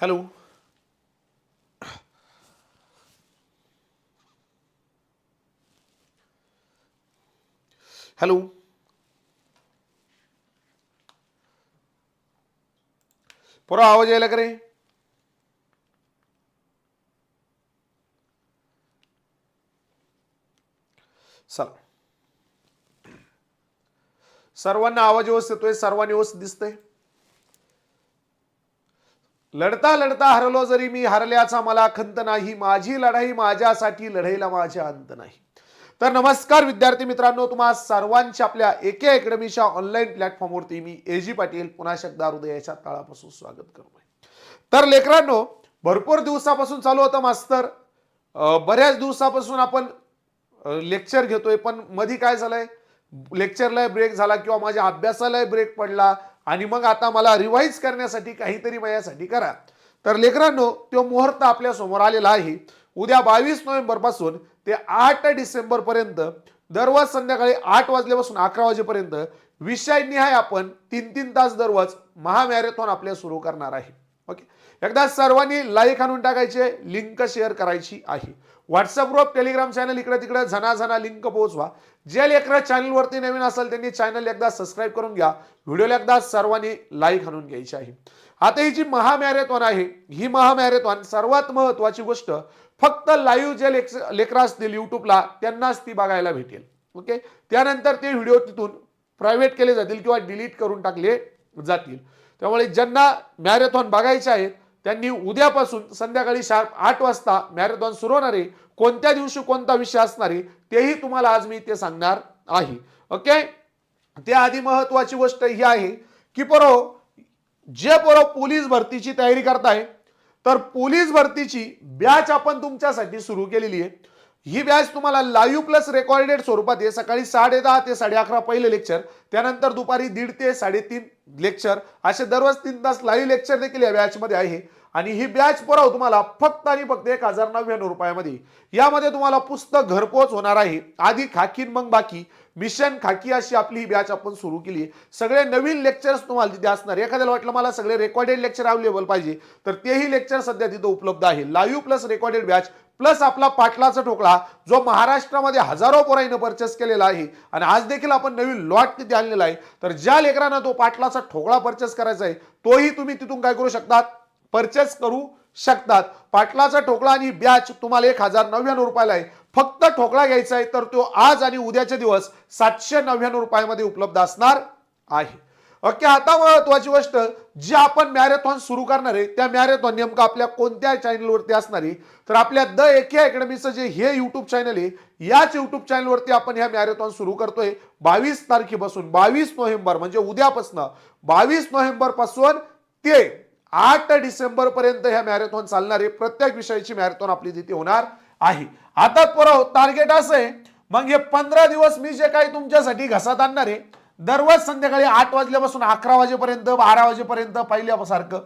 Hello. Hello. पुरा आवाज यायला का रे? चला. सर्वांना आवाज व्यवस्थित येतोय सर्वांनी व्यवस्थित दिसतंय. लढता लढता हरलो जरी मी हरल्याचा मला खंत नाही. माझी लढाई माझ्यासाठी लढाईला माझ्या अंत नाही. तर नमस्कार विद्यार्थी मित्रांनो तुम्हा सर्वांच्या आपल्या एके अकॅडमीच्या ऑनलाईन प्लॅटफॉर्मवरती मी ए जी पाटील पुन्हा शब्दा हृदयाच्या तळापासून स्वागत करतोय. तर लेकरांनो भरपूर दिवसापासून चालू होतं मास्तर. बऱ्याच दिवसापासून आपण लेक्चर घेतोय. पण मधी काय झालंय? लेक्चरला ब्रेक झाला किंवा माझ्या अभ्यासालाही ब्रेक पडला. आणि मग आता मला रिवाईज करण्यासाठी काहीतरी माझ्यासाठी करा. तर लेकरांनो तो मुहूर्त आपल्यासमोर आलेला आहे. उद्या बावीस नोव्हेंबरपासून ते आठ डिसेंबरपर्यंत दररोज संध्याकाळी आठ वाजल्यापासून अकरा वाजेपर्यंत विषयनिहाय आपण तीन तीन तास दररोज महामॅरेथॉन आपल्या सुरू करणार आहे. ओके? एकदा सर्वांनी लाईक आणून टाकायचे लिंक शेअर करायची आहे. व्हॉट्सअप ग्रुप टेलिग्राम चॅनल इकडे तिकडे झनाझना लिंक पोहोचवा. जे लेकरा चॅनलवरती नवीन असेल त्यांनी चॅनल एकदा सबस्क्राईब करून घ्या. व्हिडिओला एकदा सर्वांनी लाईक आणून घ्यायची आहे. आता ही जी महामॅरेथॉन आहे ही महामॅरेथॉन सर्वात महत्वाची गोष्ट फक्त लाईव्ह जे लेक लेकरं असतील युट्यूबला त्यांनाच ती बघायला भेटेल. ओके त्यानंतर ते व्हिडिओ तिथून प्रायव्हेट केले जातील किंवा डिलीट करून टाकले जातील. त्यामुळे ज्यांना मॅरेथॉन बघायचे आहेत त्यांनी उद्यापासून संध्याकाळी शार्प आठ वाजता मॅरेथॉन सुरू होणार आहे कोणत्या दिवशी कोणता विषय असणार आहे तेही तुम्हाला आज मी ते सांगणार आहे. ओके? त्याआधी महत्वाची गोष्ट ही आहे की परो जे पोरं पोलीस भरतीची तयारी करताय तर पोलीस भरतीची बॅच आपण तुमच्यासाठी सुरू केलेली आहे. ही बॅच तुम्हाला लाईव्ह प्लस रेकॉर्डेड स्वरूपात आहे. सकाळी साडे दहा ते साडे अकरा पहिले लेक्चर त्यानंतर दुपारी दीड ते साडेतीन लेक्चर असे दररोज तीन तास लाईव्ह लेक्चर देखील या बॅचमध्ये आहे. आणि ही बॅच पुरव तुम्हाला फक्त आणि फक्त एक हजार नव्याण्णव रुपयामध्ये. यामध्ये तुम्हाला पुस्तक घरपोच होणार आहे. आधी खाकीन मग बाकी. मिशन खाकी अशी आपली ही बॅच आपण सुरू केली आहे. सगळे नवीन लेक्चर्स तुम्हाला तिथे असणार एखाद्याला वाटलं मला सगळे रेकॉर्डेड लेक्चर अवेलेबल पाहिजे तर तेही लेक्चर सध्या तिथं उपलब्ध आहे. Live plus recorded batch plus आपला पाटलाचा ठोकळा जो महाराष्ट्रामध्ये हजारो पोराईनं परचेस केलेला आहे. आणि आज देखील आपण नवीन लॉट तिथे आणलेला आहे. तर ज्या लेकरांना तो पाटलाचा ठोकळा परचेस करायचा आहे तोही तुम्ही तिथून काय करू शकतात? परचेस करू शकतात. पाटलाचा ठोकळा आणि बॅच तुम्हाला एक हजार नव्याण्णव रुपयाला आहे. फक्त ठोकळा घ्यायचा आहे तर तो आज आणि उद्याचे दिवस सातशे नव्याण्णव रुपयामध्ये उपलब्ध असणार आहे. ओके आता महत्वाची गोष्ट जी आपण मॅरेथॉन सुरू करणार आहे त्या मॅरेथॉन नेमकं आपल्या कोणत्या चॅनलवरती असणार आहे? तर आपल्या द एके अकॅडमीचं जे हे युट्यूब चॅनल आहे याच युट्यूब चॅनलवरती आपण ह्या मॅरेथॉन सुरू करतोय बावीस तारखेपासून बावीस नोव्हेंबर म्हणजे उद्यापासून बावीस नोव्हेंबरपासून ते आठ डिसेंबर पर्यंत ह्या मॅरेथॉन चालणार आहे. प्रत्येक विषयाची मॅरेथॉन आपली तिथे होणार आहे. आता परत टार्गेट असं आहे मग हे पंधरा दिवस मी जे काही तुमच्यासाठी घसात आणणार आहे दररोज संध्याकाळी आठ वाजल्यापासून अकरा वाजेपर्यंत बारा वाजेपर्यंत पहिल्यासारखं.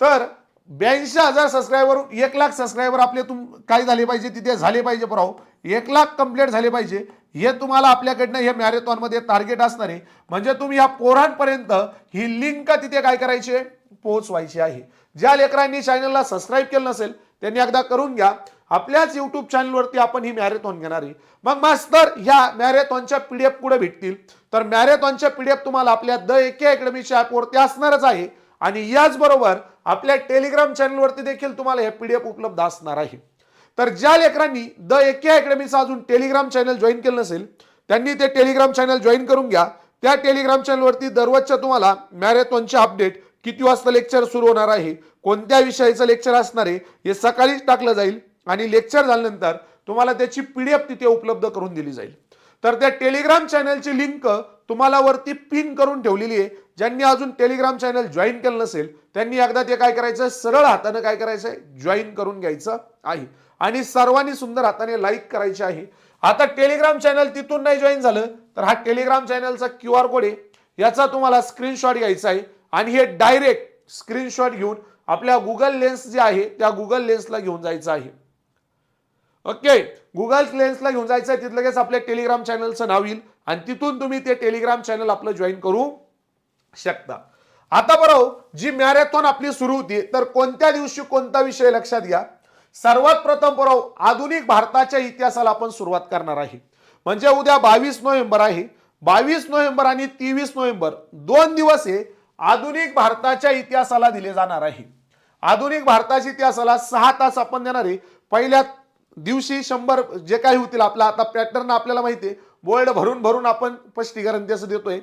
तर ब्याऐंशी हजार सबस्क्रायबर एक लाख सबस्क्रायबर आपले तुम काय झाले पाहिजे तिथे झाले पाहिजे पुराव एक लाख कंप्लीट झाले पाहिजे. हे तुम्हाला आपल्याकडनं हे मॅरेथॉनमध्ये टार्गेट असणार. आहे म्हणजे तुम्ही या पोरांपर्यंत ही लिंक तिथे काय करायची? पोहोचवायची आहे. ज्या लेकरांनी चॅनलला सबस्क्राईब केलं नसेल त्यांनी एकदा करून घ्या. आपल्याच युट्यूब चॅनलवरती आपण ही मॅरेथॉन घेणार आहे. मग मास्तर ह्या मॅरेथॉनच्या पीडीएफ पुढे भेटतील? तर मॅरेथॉनच्या पीडीएफ तुम्हाला आपल्या द एके अकॅडमीच्या ॲपवरती असणारच आहे. आणि याचबरोबर आपल्या टेलिग्राम चॅनलवरती देखील तुम्हाला हे पीडीएफ उपलब्ध असणार आहे. तर ज्या लेकरांनी द एके अकॅडमीचं अजून टेलिग्राम चॅनल जॉईन केलं नसेल त्यांनी ते टेलिग्राम चॅनल जॉईन करून घ्या. त्या टेलिग्राम चॅनलवरती दररोजच्या तुम्हाला मॅरेथॉनचे अपडेट किती वाजता लेक्चर सुरू होणार आहे कोणत्या विषयाचं लेक्चर असणार आहे हे सकाळीच टाकलं जाईल. आणि लेक्चर झाल्यानंतर तुम्हाला त्याची पीडीएफ तिथे उपलब्ध करून दिली जाईल. तर त्या टेलिग्राम चॅनलची लिंक तुम्हाला वरती पिन करून ठेवलेली आहे. ज्यांनी अजून टेलिग्राम चॅनल जॉईन केलं नसेल त्यांनी एकदा ते काय करायचं सरळ हाताने काय करायचं जॉईन करून घ्यायचं आहे. आणि सर्वांनी सुंदर हाताने लाईक करायचे आहे. आता टेलिग्राम चॅनल तिथून नाही जॉईन झालं तर हा टेलिग्राम चॅनलचा क्यू आर कोड आहे. याचा तुम्हाला स्क्रीनशॉट घ्यायचा आहे. आणि हे डायरेक्ट स्क्रीनशॉट घेऊन आपल्या गुगल लेन्स जे आहे त्या गुगल लेन्सला घेऊन जायचं आहे. ओके गुगल क्लेन्सला घेऊन जायचं आहे तिथं लगेच आपल्या टेलिग्राम चॅनलचं नाव येईल. आणि तिथून तुम्ही ते टेलिग्राम चॅनल आपलं जॉईन करू शकता. आता बरोबर हो, जी मॅरेथॉन आपली सुरू होती तर कोणत्या दिवशी कोणता विषय लक्षात घ्या? सर्वात प्रथम बरोबर हो, आधुनिक भारताच्या इतिहासाला आपण सुरुवात करणार आहे. म्हणजे उद्या बावीस नोव्हेंबर आहे. बावीस नोव्हेंबर आणि तेवीस नोव्हेंबर दोन दिवस हे आधुनिक भारताच्या इतिहासाला दिले जाणार आहे. आधुनिक भारताच्या इतिहासाला सहा तास आपण देणार आहे. पहिल्या दिवशी शंभर जे काही होतील आपला आता पॅटर्न आपल्याला माहिती आहे बोर्ड भरून भरून आपण स्पष्टीकरण त्याचं देतोय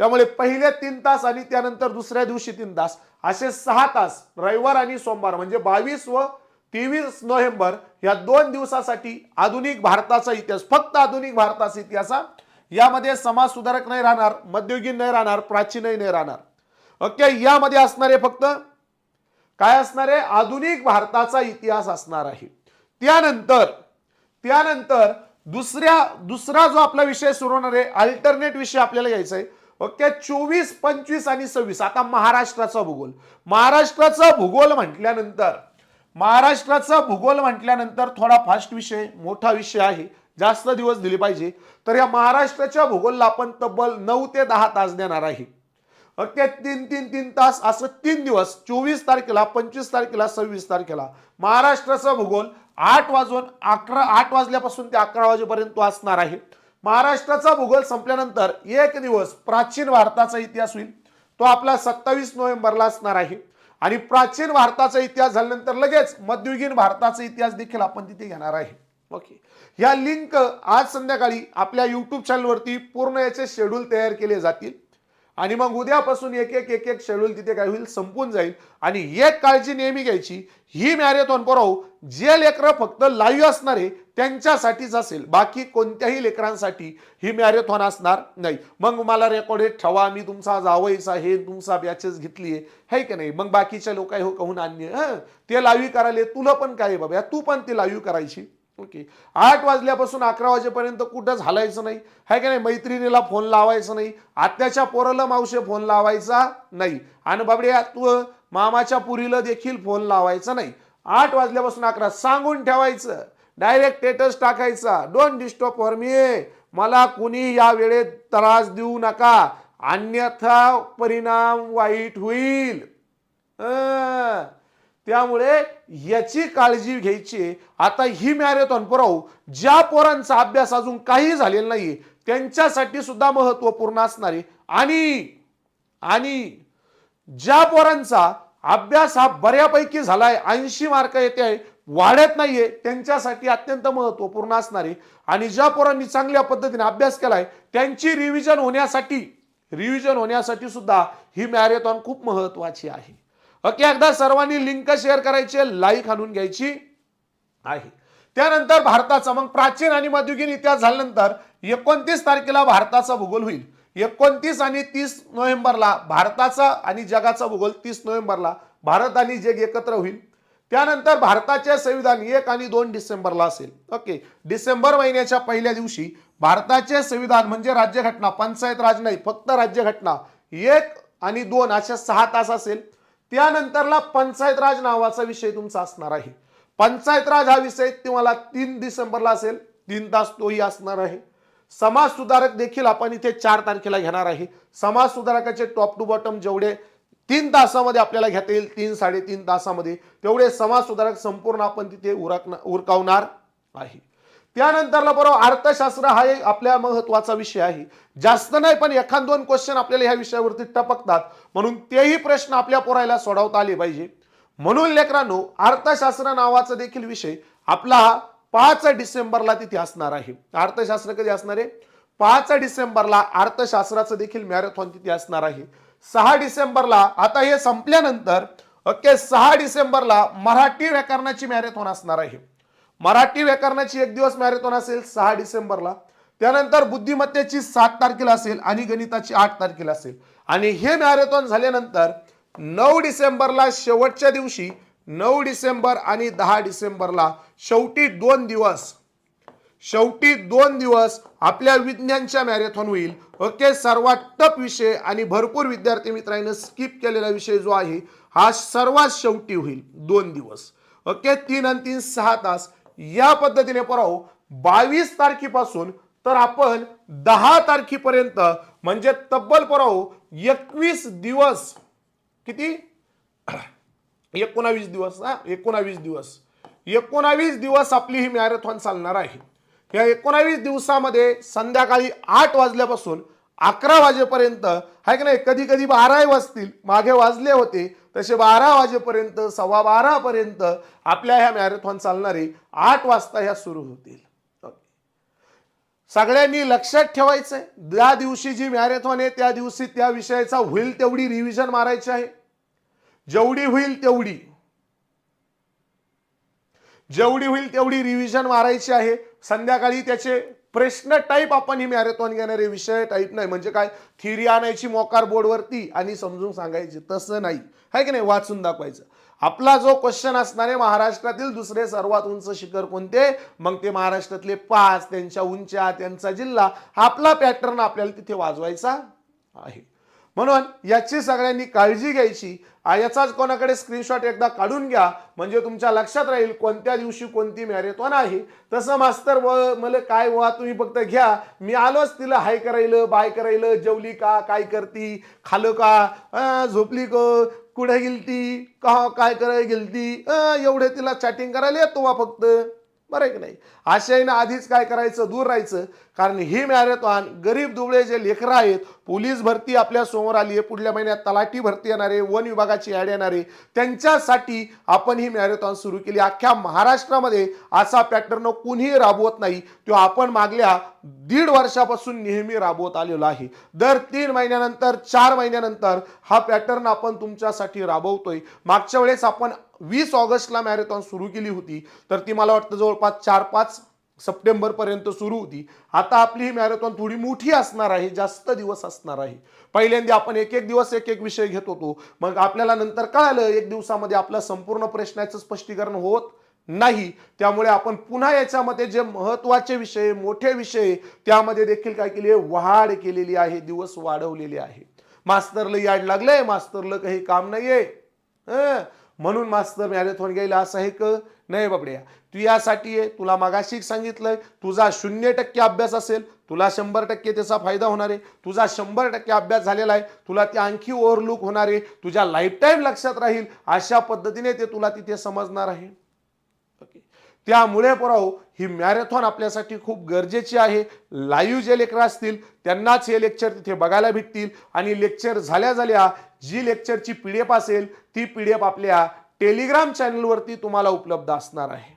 त्यामुळे पहिले तीन तास आणि त्यानंतर दुसऱ्या दिवशी तीन तास असे सहा तास रविवार आणि सोमवार म्हणजे बावीस व तेवीस नोव्हेंबर या दोन दिवसासाठी आधुनिक भारताचा इतिहास फक्त आधुनिक भारताचा इतिहास हा. यामध्ये समाज सुधारक नाही राहणार मध्ययुगीन नाही राहणार प्राचीनही नाही राहणार. ओके यामध्ये असणारे फक्त काय असणार? आहे आधुनिक भारताचा इतिहास असणार आहे. त्यानंतर त्यानंतर दुसऱ्या दुसरा जो आपला विषय सुरू होणार आहे अल्टरनेट विषय आपल्याला घ्यायचा आहे. ओके चोवीस पंचवीस आणि सव्वीस. आता महाराष्ट्राचा भूगोल. महाराष्ट्राचा भूगोल म्हटल्यानंतर महाराष्ट्राचा भूगोल म्हटल्यानंतर थोडा फास्ट विषय मोठा विषय आहे. जास्त दिवस दिले पाहिजे. तर या महाराष्ट्राच्या भूगोलला आपण तब्बल नऊ ते दहा तास देणार आहे. ओके तीन तीन तीन तास असं तीन दिवस चोवीस तारखेला पंचवीस तारखेला सव्वीस तारखेला महाराष्ट्राचा भूगोल आठ वाजून अकरा आठ वाजल्यापासून ते अकरा वाजेपर्यंत तो असणार आहे. महाराष्ट्राचा भूगोल संपल्यानंतर एक दिवस प्राचीन भारताचा इतिहास होईल. तो आपला सत्तावीस नोव्हेंबरला असणार आहे. आणि प्राचीन भारताचा इतिहास झाल्यानंतर लगेच मध्ययुगीन भारताचा इतिहास देखील आपण तिथे घेणार आहे. ओके या लिंक आज संध्याकाळी आपल्या यूट्यूब चॅनलवरती पूर्ण याचे शेड्यूल तयार केले जातील. आणि मग उद्यापासून एक एक एक एक शेड्यूल तिथे काय होईल संपून जाईल. आणि एक काळजी नेहमी घ्यायची ही मॅरेथॉन बरोव हो, जे लेकरं फक्त लाईव्ह असणार आहे त्यांच्यासाठीच असेल. बाकी कोणत्याही लेकरांसाठी ही मॅरेथॉन असणार नाही. मग मला रेकॉर्डेड ठेवा मी तुमचा जावईचा हे तुमचा बॅचेस घेतली आहे की नाही? मग बाकीच्या लोक हो कहून आणणे ते लाईव्ह करायला तुला पण काय बाबा? तू पण ती लाईव्ह करायची. ओके. आठ वाजल्यापासून अकरा वाजेपर्यंत कुठंच हलायचं नाही? है का नाही? मैत्रिणीला फोन लावायचं नाही. आत्याच्या पोराला मावशे फोन लावायचा नाही. आणि बाबड्या तू मामाच्या पुरीला देखील फोन लावायचा नाही. आठ वाजल्यापासून अकरा. सांगून ठेवायचं. डायरेक्ट स्टेटस टाकायचा. डोंट डिस्टर्ब फॉर मी मला कुणी या वेळेत त्रास देऊ नका. अन्यथा परिणाम वाईट होईल. त्यामुळे याची काळजी घ्यायची आता ही मॅरेथॉन पुरव ज्या पोरांचा अभ्यास अजून काही झालेला नाहीये त्यांच्यासाठी सुद्धा महत्त्वपूर्ण असणार आहे. आणि आणि ज्या पोरांचा अभ्यास हा बऱ्यापैकी झालाय ऐंशी मार्क येते आहे वाढत नाहीये त्यांच्यासाठी अत्यंत महत्त्वपूर्ण असणार आहे. आणि ज्या पोरांनी चांगल्या पद्धतीने अभ्यास केलाय त्यांची रिव्हिजन होण्यासाठी रिव्हिजन होण्यासाठी सुद्धा ही मॅरेथॉन खूप महत्वाची आहे. ओके एकदा सर्वांनी लिंक शेअर करायची लाईक आणून घ्यायची आहे. त्यानंतर भारताचा मग प्राचीन आणि मध्ययुगीन इतिहास झाल्यानंतर एकोणतीस तारखेला भारताचा भूगोल होईल. एकोणतीस आणि तीस नोव्हेंबरला भारताचा आणि जगाचा भूगोल तीस नोव्हेंबरला भारत आणि जग एकत्र होईल. त्यानंतर भारताचे संविधान एक आणि दोन डिसेंबरला असेल. ओके डिसेंबर महिन्याच्या पहिल्या दिवशी भारताचे संविधान म्हणजे राज्यघटना पंचायत राज नाही फक्त राज्यघटना एक आणि दोन अशा सहा तास असेल. त्यानंतरला पंचायत राज नावाचा विषय तुमचा असणार आहे. पंचायत राज हा विषय तुम्हाला तीन डिसेंबरला असेल. तीन तास तोही असणार आहे. समाज सुधारक देखील आपण इथे चार तारखेला घेणार आहे. समाज सुधारकाचे टॉप टू बॉटम जेवढे तीन तासामध्ये आपल्याला घेता येईल तीन साडेतीन तासामध्ये तेवढे समाज सुधारक संपूर्ण आपण तिथे उरकणार उरकावणार आहे. त्यानंतरला बरोबर अर्थशास्त्र हा एक आपल्या महत्त्वाचा विषय आहे. जास्त नाही पण एखाद दोन क्वेश्चन आपल्याला ह्या विषयावरती टपकतात. म्हणून तेही प्रश्न आपल्या पोरायला सोडवता आले पाहिजे. म्हणून लेकरांनो अर्थशास्त्र नावाचा देखील विषय आपला पाच डिसेंबरला तिथे असणार आहे. अर्थशास्त्र कधी असणार आहे? पाच डिसेंबरला अर्थशास्त्राचं देखील मॅरेथॉन तिथे असणार आहे. सहा डिसेंबरला आता हे संपल्यानंतर ओके सहा डिसेंबरला मराठी व्याकरणाची मॅरेथॉन असणार आहे. मराठी व्याकरणाची एक दिवस मॅरेथॉन असेल सहा डिसेंबरला. त्यानंतर बुद्धिमत्तेची सात तारखेला असेल आणि गणिताची आठ तारखेला असेल. आणि हे मॅरेथॉन झाल्यानंतर नऊ डिसेंबरला शेवटच्या दिवशी नऊ डिसेंबर आणि दहा डिसेंबरला शेवटी दोन दिवस शेवटी दोन दिवस आपल्या विज्ञानच्या मॅरेथॉन होईल. ओके सर्वात टप विषय आणि भरपूर विद्यार्थी मित्रांनो स्किप केलेला विषय जो आहे हा सर्वात शेवटी होईल दोन दिवस. ओके तीन आणि तीन सहा तास. या पद्धतीने पराव बावीस तारखेपासून तर आपण दहा तारखेपर्यंत म्हणजे तब्बल पराव एकवीस दिवस. किती? एकोणावीस दिवस हा? एकोणावीस दिवस. एकोणावीस दिवस आपली ही मॅरेथॉन चालणार आहे. या एकोणावीस दिवसामध्ये संध्याकाळी आठ वाजल्यापासून अकरा वाजेपर्यंत आहे की नाही? कधी कधी बाराही वाजतील मागे वाजले होते तसे बारा वाजेपर्यंत सव्वा बारापर्यंत आपल्या ह्या मॅरेथॉन चालणारे आठ वाजता ह्या सुरू होतील. सगळ्यांनी लक्षात ठेवायचं आहे ज्या दिवशी जी मॅरेथॉन आहे त्या दिवशी त्या विषयाचा होईल तेवढी रिव्हिजन मारायची आहे. जेवढी होईल तेवढी. जेवढी होईल तेवढी रिव्हिजन मारायची आहे. संध्याकाळी त्याचे प्रश्न टाईप आपण ही मॅरेथॉन घेणारे विषय टाईप नाही. म्हणजे काय? थिरी आणायची मोकार बोर्डवरती आणि समजून सांगायची. तसं नाही. आहे की नाही? वाचून दाखवायचं. आपला जो क्वेश्चन असणार आहे महाराष्ट्रातील दुसरे सर्वात उंच शिखर कोणते? मग ते महाराष्ट्रातले पाच त्यांच्या उंच्या त्यांचा जिल्हा. आपला पॅटर्न आपल्याला तिथे वाजवायचा आहे. म्हणून याची सगळ्यांनी काळजी घ्यायची. याचाच कोणाकडे स्क्रीनशॉट एकदा काढून घ्या. म्हणजे तुमच्या लक्षात राहील कोणत्या दिवशी कोणती मॅरेथॉन आहे. तसं मास्तर व मला काय व्हा तुम्ही फक्त घ्या. मी आलोच तिला हाय करायलं बाय करायलं जेवली का काय करती खालं का झोपली क कुठे गेलती का काय करायला गेलती एवढे तिला चॅटिंग करायला येतो वा फक्त. बरं आहे की नाही? आशयानं आधीच काय करायचं? दूर राहायचं. कारण ही मॅरेथॉन गरीब दुबळे जे लेकरं आहेत पोलीस भरती आपल्यासमोर आली आहे. पुढल्या महिन्यात तलाठी भरती येणार आहे. वन विभागाची ॲड येणार आहे. त्यांच्यासाठी आपण ही मॅरेथॉन सुरू केली अख्ख्या महाराष्ट्रामध्ये असा पॅटर्न कुणीही राबवत नाही. तो आपण मागल्या दीड वर्षापासून नेहमी राबवत आलेलो आहे. दर तीन महिन्यानंतर चार महिन्यानंतर हा पॅटर्न आपण तुमच्यासाठी राबवतोय. मागच्या वेळेस आपण वीस ऑगस्टला मॅरेथॉन सुरू केली होती तर ती मला वाटतं जवळपास चार पाच सप्टेंबरपर्यंत सुरू होती. आता आपली ही मॅरेथॉन थोडी मोठी असणार आहे जास्त दिवस असणार आहे. पहिल्यांदा आपण एक एक दिवस एक एक विषय घेत होतो. मग आपल्याला नंतर कळालं एक दिवसामध्ये आपलं संपूर्ण प्रश्नाचं स्पष्टीकरण होत नाही. त्यामुळे आपण पुन्हा याच्यामध्ये जे महत्त्वाचे विषय मोठे विषय त्यामध्ये देखील काय केली आहे? वाढ केलेली आहे दिवस वाढवलेले आहे. मास्तरला याड लागलंय मास्तरला काही काम नाहीये. म्हणून मास्तर मॅरेथॉन घ्यायला असं आहे क? नाही बाबड्या. तू यासाठी आहे तुला मागाशी सांगितलंय तुझा शून्य टक्के अभ्यास असेल तुला शंभर टक्के त्याचा फायदा होणार आहे. तुझा शंभर टक्के अभ्यास झालेला आहे तुला ते आणखी ओव्हरलुक होणार आहे. तुझ्या लाईफटाईम लक्षात राहील अशा पद्धतीने ते तुला तिथे समजणार आहे. त्यामुळे पराव हो, ही मॅरेथॉन आपल्यासाठी खूप गरजेची आहे. लाईव्ह जे लेकरं असतील त्यांनाच हे लेक्चर तिथे बघायला भेटतील. आणि लेक्चर झाल्या झाल्या जी लेक्चरची पी डी एफ असेल ती पी डी एफ आपल्या टेलिग्राम चॅनलवरती तुम्हाला उपलब्ध असणार आहे.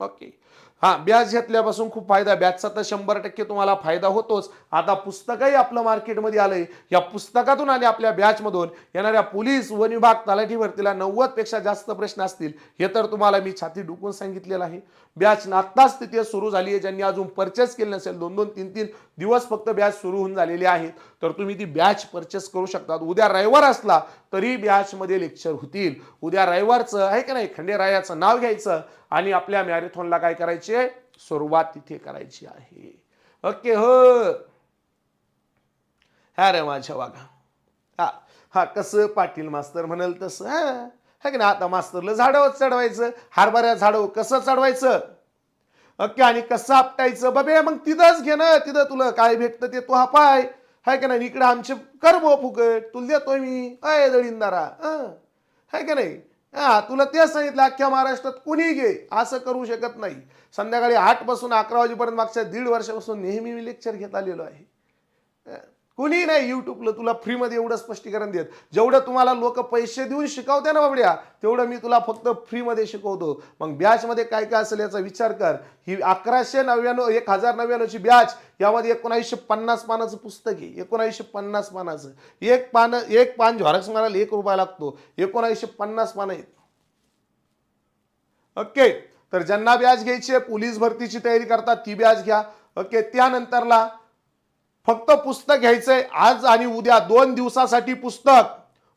ओके. हा बॅच घेतल्यापासून खूप फायदा ब्याजचा तर शंभर टक्के तुम्हाला फायदा होतोच. आता पुस्तकही आपलं मार्केटमध्ये आलंय. या पुस्तकातून आणि आपल्या बॅचमधून येणाऱ्या पोलीस वन विभाग तलाठी भरतीला नव्वदपेक्षा जास्त प्रश्न असतील. हे तर तुम्हाला मी छाती डुकून सांगितलेलं आहे. बॅच आत्ताच स्थिती सुरू झाली आहे. ज्यांनी अजून परचेस केली नसेल दोन दोन तीन तीन दिवस फक्त बॅच सुरू होऊन झालेले आहेत. तर तुम्ही ती बॅच परचेस करू शकता उद्या रविवार असला तरी बॅचमध्ये लेक्चर होतील. उद्या रविवारचं आहे का नाही? खंडेरायाचं नाव घ्यायचं. आणि आपल्या मॅरेथॉनला काय करायचे? सुरुवात तिथे करायची आहे. ओके हो. हा रे माझ्या वाघा. हा हा कसं पाटील मास्तर म्हणाल तसं हा. है की ना आता मास्तरला झाडावर चढवायचं हरभऱ्या झाडावर कसं चढवायचं? ओके आणि कसं आपटायचं? बबे मग तिथंच घे ना तिथं तुला काय भेटतं ते तू हा पाय. हाय का नाही इकडे आमचे कर फुकट तुला देतोय मी. अय दळींदारा हं. हाय का नाही हा तुला तेच सांगितलं अख्ख्या महाराष्ट्रात कुणी घे असं करू शकत नाही. संध्याकाळी आठपासून अकरा वाजेपर्यंत मागच्या दीड वर्षापासून नेहमी मी लेक्चर घेत आलेलो आहे. कुणी नाही युट्यूबला तुला फ्रीमध्ये एवढं स्पष्टीकरण देत. जेवढं तुम्हाला लोक पैसे देऊन शिकवते ना बाबड्या तेवढं मी तुला फक्त फ्रीमध्ये शिकवतो. मग बॅचमध्ये काय काय असेल याचा विचार कर. ही अकराशे नव्याण्णव एक हजार नव्याण्णवची बॅच यामध्ये एकोणावीसशे पन्नास पानाचं पुस्तक आहे. एकोणावीसशे पन्नास पानाचं एक पान एक पान झॉरक्स मारायला एक रुपया लागतो. एकोणावीसशे पन्नास पानं आहेत. ओके तर ज्यांना बॅच घ्यायची आहे पोलीस भरतीची तयारी करतात ती बॅच घ्या. ओके त्यानंतरला फक्त पुस्तक घ्यायचंय. आज आणि उद्या दोन दिवसासाठी पुस्तक.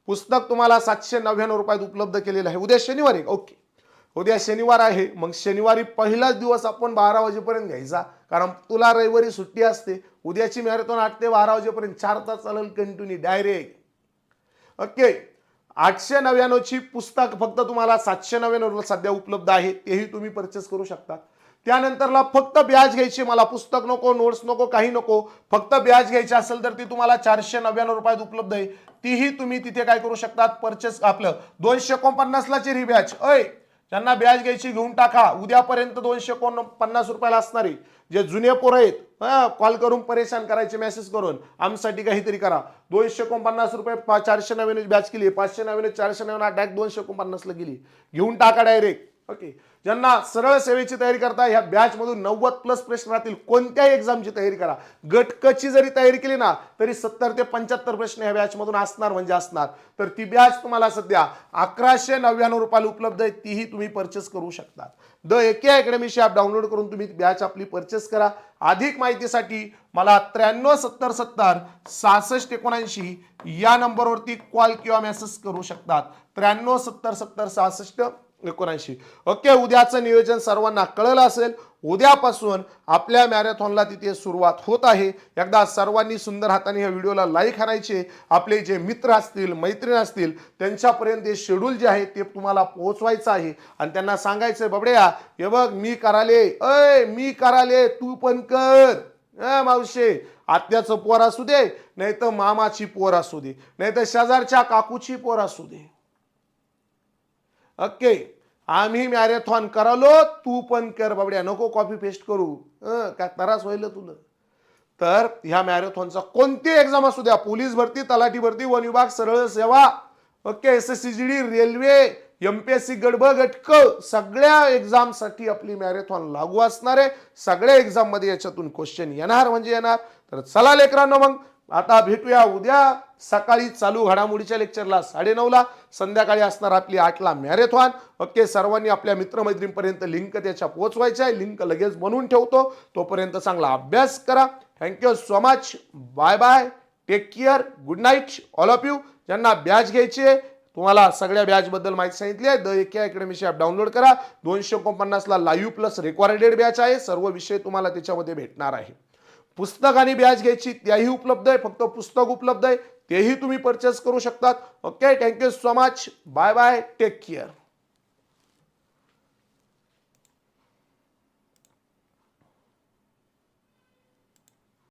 पुस्तक तुम्हाला सातशे नव्याण्णव रुपयात उपलब्ध केलेलं आहे. उद्या शनिवार आहे. ओके. उद्या शनिवार आहे. मग शनिवारी पहिलाच दिवस आपण बारा वाजेपर्यंत घ्यायचा. कारण तुला रविवारी सुट्टी असते. उद्याची मॅरेथॉन आठ ते बारा वाजेपर्यंत चार तास चालेल कंटिन्यू डायरेक्ट ओके. आठशे नव्याण्णवची पुस्तक फक्त तुम्हाला सातशे नव्याण्णव सध्या उपलब्ध आहे. तेही तुम्ही परचेस करू शकता. त्यानंतरला फक्त ब्याज घ्यायची मला पुस्तक नको नोट्स नको काही नको. फक्त ब्याज घ्यायची असेल तर ती तुम्हाला चारशे नव्याण्णव रुपयात उपलब्ध आहे. तीही तुम्ही तिथे काय करू शकतात? परचेस आपलं. दोनशे एकोणपन्नासला ही ब्याज. अय ज्यांना ब्याज घ्यायची घेऊन टाका. उद्यापर्यंत दोनशे एकोण पन्नास रुपयाला असणारी जे जुने पोरं आहेत कॉल करून परेशान करायचे मेसेज करून. आमसाठी काहीतरी करा. दोनशे एकोणपन्नास रुपये पा चारशे नव्याण्णव बॅच केली. पाचशे नव्याण्णव चारशे नव्याण्णव डायरेक्ट दोनशे एकोणपन्नासला गेली. घेऊन टाका डायरेक्ट ओके ज्यांना सरळ सेवेची तयारी करता ह्या बॅचमधून नव्वद प्लस प्रश्न राहतील कोणत्याही एक्झामची तयारी करा. गटकची जरी तयारी केली ना तरी सत्तर ते पंच्याहत्तर प्रश्न ह्या बॅचमधून असणार म्हणजे असणार. तर ती बॅच तुम्हाला सध्या अकराशे नव्याण्णव रुपयाला उपलब्ध आहे तीही तुम्ही परचेस करू शकता द एके अकॅडमीची ॲप डाउनलोड करून तुम्ही बॅच आपली परचेस करा. अधिक माहितीसाठी मला त्र्याण्णव सत्तर सत्तर सहासष्ट एकोणऐंशी या नंबरवरती कॉल किंवा मेसेज करू शकतात. त्र्याण्णव सत्तर सत्तर सहासष्ट एकोणऐंशी. ओके उद्याचं नियोजन सर्वांना कळलं असेल. उद्यापासून आपल्या मॅरेथॉनला तिथे सुरुवात होत आहे. एकदा सर्वांनी सुंदर हाताने या व्हिडिओला लाईक आणायचे. आपले जे मित्र असतील मैत्रीण असतील त्यांच्यापर्यंत हे शेड्यूल जे आहे ते तुम्हाला पोहोचवायचं आहे. आणि त्यांना सांगायचं बबड्या हे बघ मी कराले. अय मी कराले तू पण कर. मावशे आत्याचं पोर असू दे नाही तर मामाची पोर असू दे नाही तर शेजारच्या काकूची पोर असू दे. ओके आम्ही मॅरेथॉन करालो तू पण कर बाबड्या नको कॉपी पेस्ट करू. काय त्रास होईल तुला? तर ह्या मॅरेथॉनचा कोणती एक्झाम असू द्या पोलीस भरती तलाठी भरती वन विभाग सरळ सेवा. Okay S S C G D railway M P S C गडब गटक सगळ्या एक्झामसाठी आपली मॅरेथॉन लागू असणार आहे. सगळ्या एक्झाममध्ये याच्यातून क्वेश्चन येणार म्हणजे येणार. तर चला लेकरांनो मग आता भेटूया उद्या. सकाळी चालू घडामोडीच्या लेक्चरला साडेनऊला. संध्याकाळी असणार आपली आठला मॅरेथॉन. ओके सर्वांनी आपल्या मित्रमैत्रींपर्यंत लिंक त्याच्या पोहोचवायच्या आहे. लिंक लगेच बनवून ठेवतो. तोपर्यंत चांगला अभ्यास करा. Thank you so much bye bye take care good night all of you ज्यांना बॅच घ्यायची आहे तुम्हाला सगळ्या बॅचबद्दल माहिती सांगितली आहे. द एके अकॅडमीची ॲप डाउनलोड करा. दोनशे एकोणपन्नासला लाईव्ह प्लस रेकॉर्डेड बॅच आहे. सर्व विषय तुम्हाला त्याच्यामध्ये भेटणार आहे. पुस्तक आणि बॅच घ्यायची त्याही उपलब्ध आहे फक्त पुस्तक उपलब्ध आहे तेही तुम्ही परचेस करू शकतात. Okay thank you so much bye bye take care